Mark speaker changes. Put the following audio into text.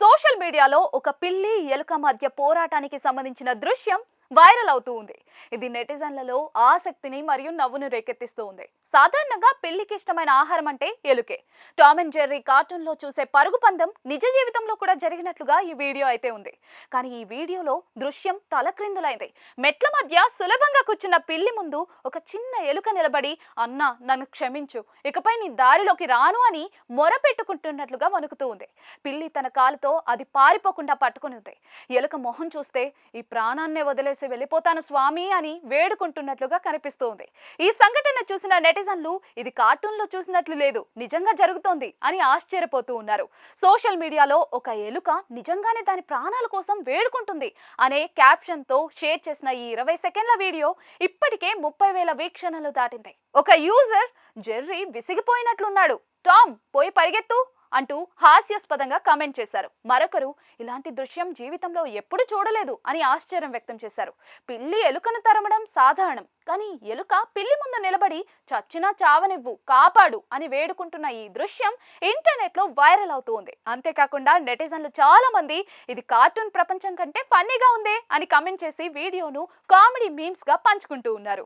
Speaker 1: Social మీడియాలో ఒక పిల్లి ఎలుక మధ్య పోరాటానికి సంబంధించిన దృశ్యం వైరల్ అవుతూ ఉంది. ఇది నెటిజన్లలో ఆసక్తిని మరియు నవ్వును రేకెత్తిస్తూ ఉంది. సాధారణంగా పిల్లికి ఇష్టమైన ఆహారం అంటే ఎలుకే. టామ్ అండ్ జెర్రీ కార్టూన్లో చూసే పరుగు పందెం నిజ జీవితంలో కూడా జరిగినట్లుగా ఈ వీడియో అయితే ఉంది. కానీ ఈ వీడియోలో దృశ్యం తలక్రిందులైంది. మెట్ల మధ్య సులభంగా కూర్చున్న పిల్లి ముందు ఒక చిన్న ఎలుక నిలబడి అన్న నన్ను క్షమించు. ఇకపై నీ దారిలోకి రాను అని మొర పెట్టుకుంటున్నట్లుగా వణుకుతూ ఉంది. పిల్లి తన కాలుతో అది పారిపోకుండా పట్టుకుని ఉంది. ఎలుక మొహం చూస్తే ఈ ప్రాణాన్నే వదిలేసి వెళ్ళిపోతాను స్వామి అని వేడుకుంటున్నట్లుగా కనిపిస్తోంది. ఈ సంఘటన చూసిన నెటిజన్లు ఇది కార్టూన్లో చూసినట్లు లేదు నిజంగా జరుగుతోంది అని ఆశ్చర్యపోతూ ఉన్నారు. సోషల్ మీడియాలో ఒక ఎలుక నిజంగానే దాని ప్రాణాల కోసం వేడుకుంటుంది అనే క్యాప్షన్తో షేర్ చేసిన ఈ ఇరవై సెకండ్ల వీడియో ఇప్పటికే ముప్పై వేల వీక్షణలు దాటింది. ఒక యూజర్ జెర్రీ విసిగిపోయినట్లున్నాడు. టామ్ పోయి పరిగెత్తు. అంటూ హాస్యాస్పదంగా కామెంట్ చేశారు. మరొకరు ఇలాంటి దృశ్యం జీవితంలో ఎప్పుడు చూడలేదు అని ఆశ్చర్యం వ్యక్తం చేశారు. పిల్లి ఎలుకను తరమడం సాధారణం కానీ ఎలుక పిల్లి ముందు నిలబడి చచ్చినా చావనివ్వు కాపాడు అని వేడుకుంటున్న ఈ దృశ్యం ఇంటర్నెట్లో వైరల్ అవుతోంది అంతేకాకుండా నెటిజన్లు చాలా మంది ఇది కార్టూన్ ప్రపంచం కంటే ఫన్నీగా ఉందే అని కమెంట్ చేసి వీడియోను కామెడీ మీమ్స్గా పంచుకుంటూ ఉన్నారు.